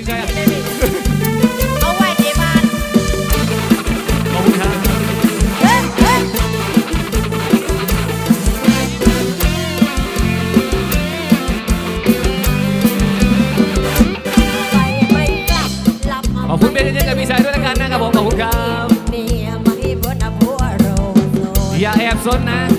ึงใครอะเอาไว้ในบ้านขอบคุณครับเฮ้ยเฮ้ยไปไปกลับหลับขอบคุณเบนเจนกับพี่สายด้วยละกันนะครับผมขอบคุณครับอย่าแอบซนนะ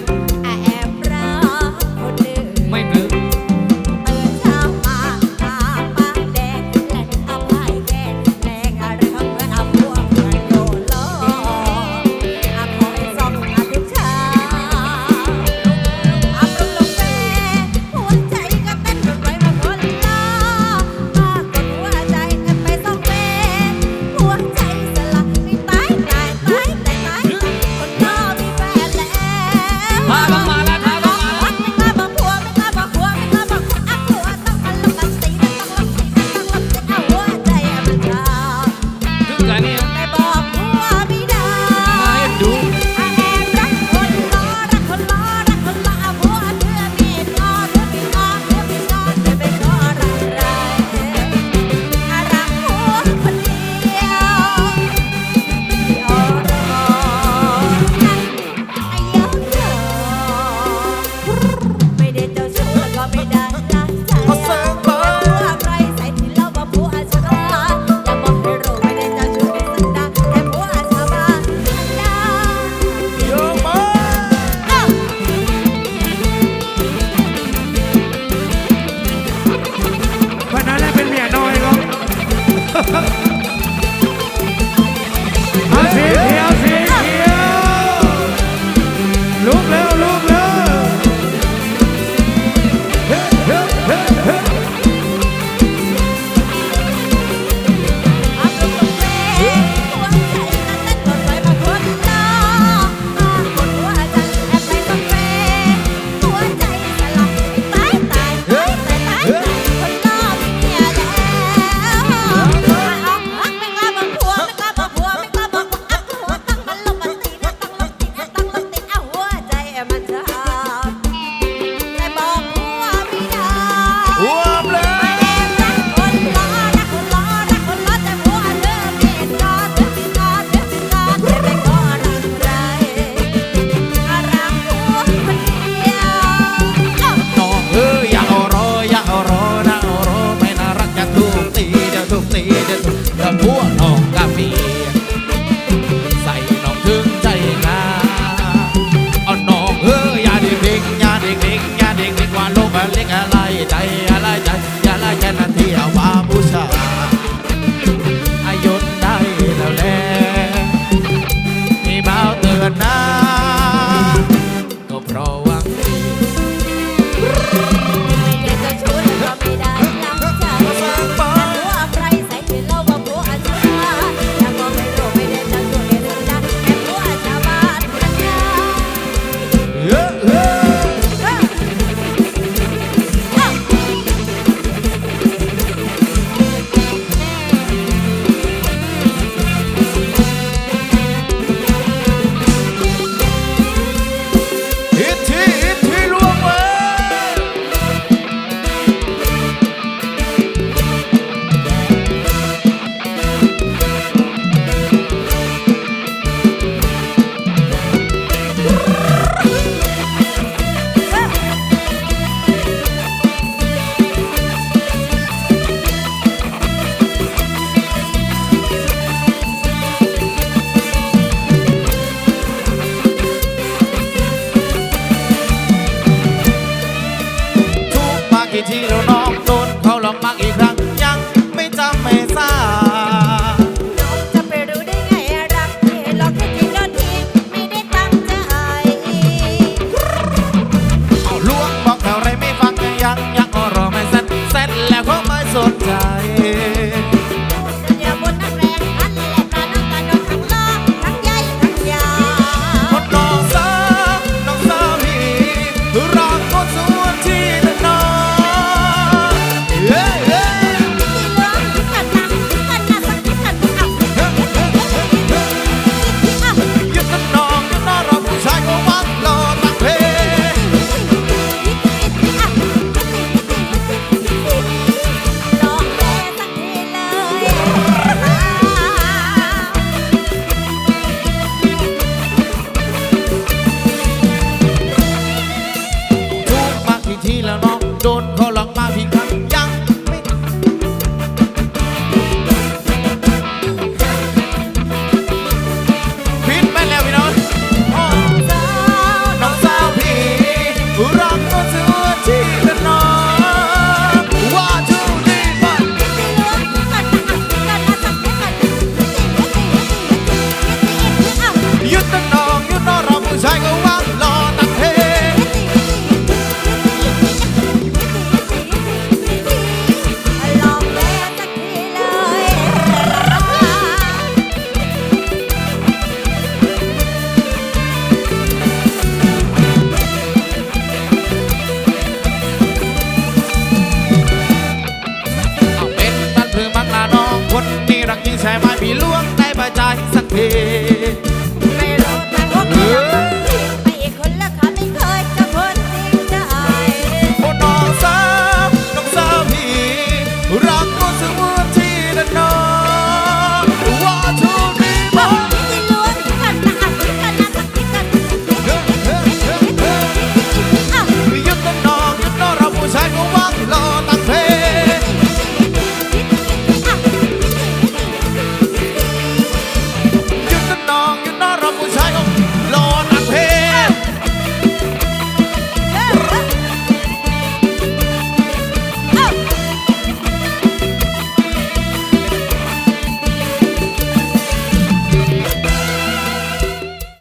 ใช่ไหม่มีล้วงในประจายสักที